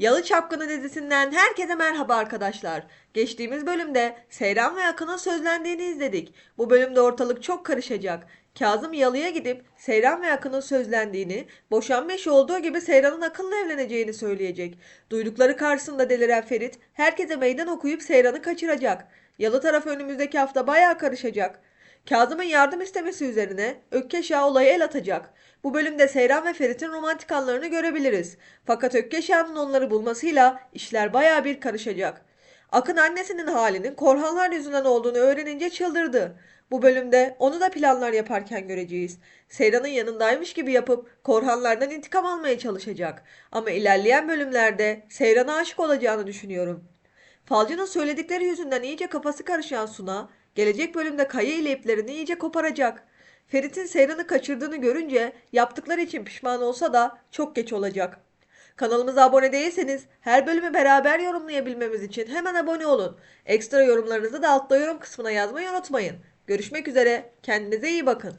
Yalı Çapkını dizisinden herkese merhaba arkadaşlar. Geçtiğimiz bölümde Seyran ve Akın'ın sözlendiğini izledik. Bu bölümde ortalık çok karışacak. Kazım Yalı'ya gidip Seyran ve Akın'ın sözlendiğini, boşanma işi olduğu gibi Seyran'ın Akın'la evleneceğini söyleyecek. Duydukları karşısında deliren Ferit herkese meydan okuyup Seyran'ı kaçıracak. Yalı tarafı önümüzdeki hafta bayağı karışacak. Kazım'ın yardım istemesi üzerine Ökkeş Ağa olaya el atacak. Bu bölümde Seyran ve Ferit'in romantik anlarını görebiliriz. Fakat Ökkeş Ağa'nın onları bulmasıyla işler baya bir karışacak. Akın annesinin halinin Korhanlar yüzünden olduğunu öğrenince çıldırdı. Bu bölümde onu da planlar yaparken göreceğiz. Seyran'ın yanındaymış gibi yapıp Korhanlardan intikam almaya çalışacak. Ama ilerleyen bölümlerde Seyran'a aşık olacağını düşünüyorum. Falcı'nın söyledikleri yüzünden iyice kafası karışan Suna, gelecek bölümde Kaya ile iplerini iyice koparacak. Ferit'in Seyran'ı kaçırdığını görünce yaptıkları için pişman olsa da çok geç olacak. Kanalımıza abone değilseniz her bölümü beraber yorumlayabilmemiz için hemen abone olun. Ekstra yorumlarınızı da altta yorum kısmına yazmayı unutmayın. Görüşmek üzere, kendinize iyi bakın.